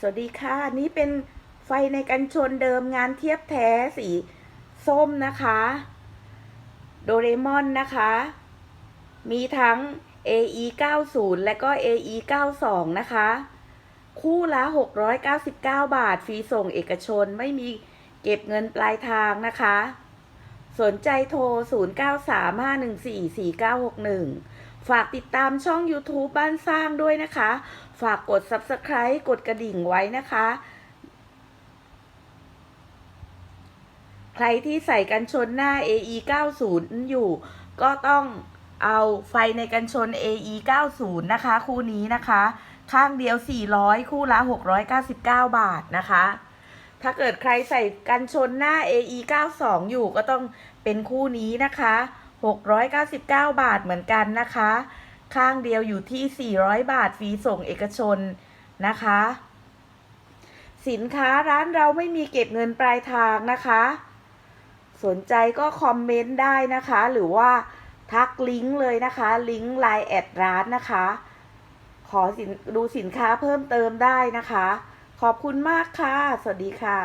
สวัสดีค่ะ นี่เป็นไฟในกันชนเดิมงานเทียบแท้สีส้มนะคะ โดเรมอนนะคะ มีทั้ง AE 90และก็ AE 92นะคะ คู่ละ 699 บาท ฟรีส่งเอกชนไม่มีเก็บเงินปลายทางนะคะ สนใจโทร 0935144961 ฝากติดตามช่อง YouTube บ้านสร้างด้วยนะคะ ฝากกด Subscribe กดกระดิ่งไว้นะคะ ใครที่ใส่กันชนหน้า AE 90อยู่ ก็ต้องเอาไฟในกันชน AE 90นะคะ คู่นี้นะคะ ข้างเดียว 400 คู่ละ 699 บาทนะคะ ถ้าเกิดใครใส่กันชนหน้า AE 92อยู่ก็ต้องเป็นคู่นี้นะคะ 699 บาทเหมือนกันนะคะ ข้างเดียวอยู่ที่ 400 บาทฟรีส่งเอกชนนะคะ สินค้าร้านเราไม่มีเก็บเงินปลายทางนะคะ สนใจก็คอมเมนต์ได้นะคะ หรือว่าทักลิงก์เลยนะคะ ลิงก์ไลน์แอดร้านนะคะ ขอสินดูสินค้าเพิ่มเติมได้นะคะ ขอบคุณมากค่ะ สวัสดีค่ะ